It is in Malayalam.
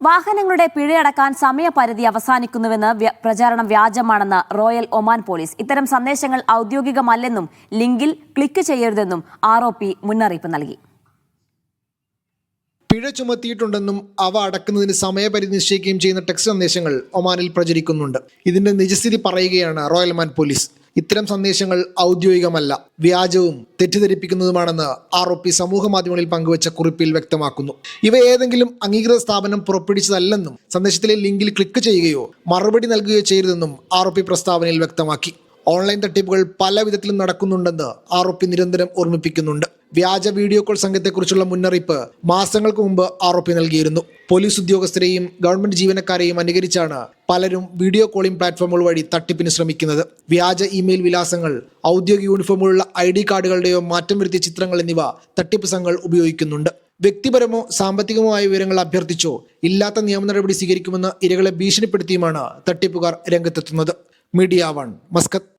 വാഹനങ്ങളുടെ പിഴയടക്കാൻ സമയപരിധി അവസാനിക്കുന്നുവെന്ന് പ്രചാരണം വ്യാജമാണെന്ന് റോയൽ ഒമാൻ പോലീസ്. ഇത്തരം സന്ദേശങ്ങൾ ഔദ്യോഗികമല്ലെന്നും ലിങ്കിൽ ക്ലിക്ക് ചെയ്യരുതെന്നും ആർ മുന്നറിയിപ്പ് നൽകി. പിഴ ചുമത്തിയിട്ടുണ്ടെന്നും അവ അടക്കുന്നതിന് സമയപരിധി നിശ്ചയിക്കുകയും ചെയ്യുന്ന ടെക്സ്റ്റ് സന്ദേശങ്ങൾ ഒമാനിൽ പ്രചരിക്കുന്നുണ്ട്. ഇതിന്റെ നിജസ്ഥിതി പറയുകയാണ് റോയൽ ഒമാൻ പോലീസ്. ഇത്തരം സന്ദേശങ്ങൾ ഔദ്യോഗികമല്ല വ്യാജവും തെറ്റിദ്ധരിപ്പിക്കുന്നതുമാണെന്ന് ആർ ഒ പി സമൂഹ മാധ്യമങ്ങളിൽ പങ്കുവച്ച കുറിപ്പിൽ വ്യക്തമാക്കുന്നു. ഇവ ഏതെങ്കിലും അംഗീകൃത സ്ഥാപനം പുറപ്പെടുവിച്ചതല്ലെന്നും സന്ദേശത്തിലെ ലിങ്കിൽ ക്ലിക്ക് ചെയ്യുകയോ മറുപടി നൽകുകയോ ചെയ്യരുതെന്നും ആർ ഒ പി പ്രസ്താവനയിൽ വ്യക്തമാക്കി. ഓൺലൈൻ തട്ടിപ്പുകൾ പല വിധത്തിലും നടക്കുന്നുണ്ടെന്ന് ആർ ഒ പി നിരന്തരം ഓർമ്മിപ്പിക്കുന്നുണ്ട്. വ്യാജ വീഡിയോ കോൾ സംഘത്തെക്കുറിച്ചുള്ള മുന്നറിയിപ്പ് മാസങ്ങൾക്ക് മുമ്പ് ആരോപി നൽകിയിരുന്നു. പോലീസ് ഉദ്യോഗസ്ഥരെയും ഗവൺമെന്റ് ജീവനക്കാരെയും അനുകരിച്ചാണ് പലരും വീഡിയോ കോളിംഗ് പ്ലാറ്റ്ഫോമുകൾ വഴി തട്ടിപ്പിന് ശ്രമിക്കുന്നത്. വ്യാജ ഇമെയിൽ വിലാസങ്ങൾ ഔദ്യോഗിക യൂണിഫോമുകളുള്ള ഐ ഡി കാർഡുകളുടെയോ മാറ്റം വരുത്തിയ ചിത്രങ്ങൾ എന്നിവ തട്ടിപ്പ് സംഘങ്ങൾ ഉപയോഗിക്കുന്നുണ്ട്. വ്യക്തിപരമോ സാമ്പത്തികമോ ആയ വിവരങ്ങൾ അഭ്യർത്ഥിച്ചോ ഇല്ലാത്ത നിയമ നടപടി സ്വീകരിക്കുമെന്ന് ഇരകളെ ഭീഷണിപ്പെടുത്തിയുമാണ് തട്ടിപ്പുകാർ രംഗത്തെത്തുന്നത്. Media one Muscat.